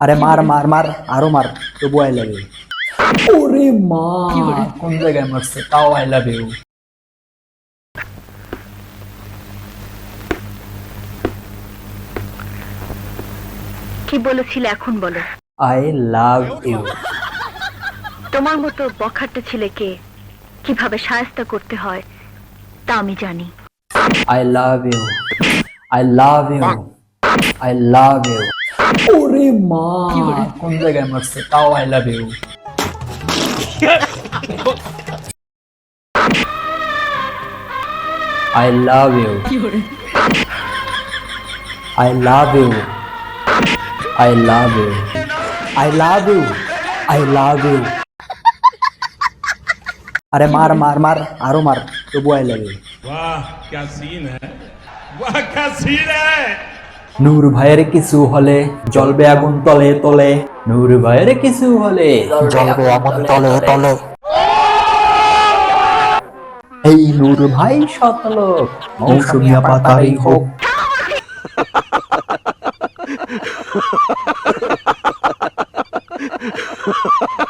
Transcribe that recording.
আরে মার মার মার আরও মার তবু আই লাভ ইউ ওরে মা কোন জায়গায় মারছে তাও আই লাভ ইউ কি বলেছিলে এখন বলো? আই লাভ ইউ তোমার মতো বখাটে ছেলেকে কীভাবে সায়স্তা করতে হয় তা আমি জানি। I love you I love you I love you ওরে মা কোন জায়গায় মারছে তাও I love you I love you I love you I love you I love you I love you আরে মার মার মার আরো মার তবু আই লাভ ইউ वाह क्या सीन है वाह क्या सीन है নূর ভাইয়ের কিছু হলে জ্বলবে আগুন তলে তলে। নূর ভাইয়ের কিছু হলে জ্বলবে আগুন তলে তলে এই নূর ভাই শতলোক মৌসুমিয়া পাতাই হোক।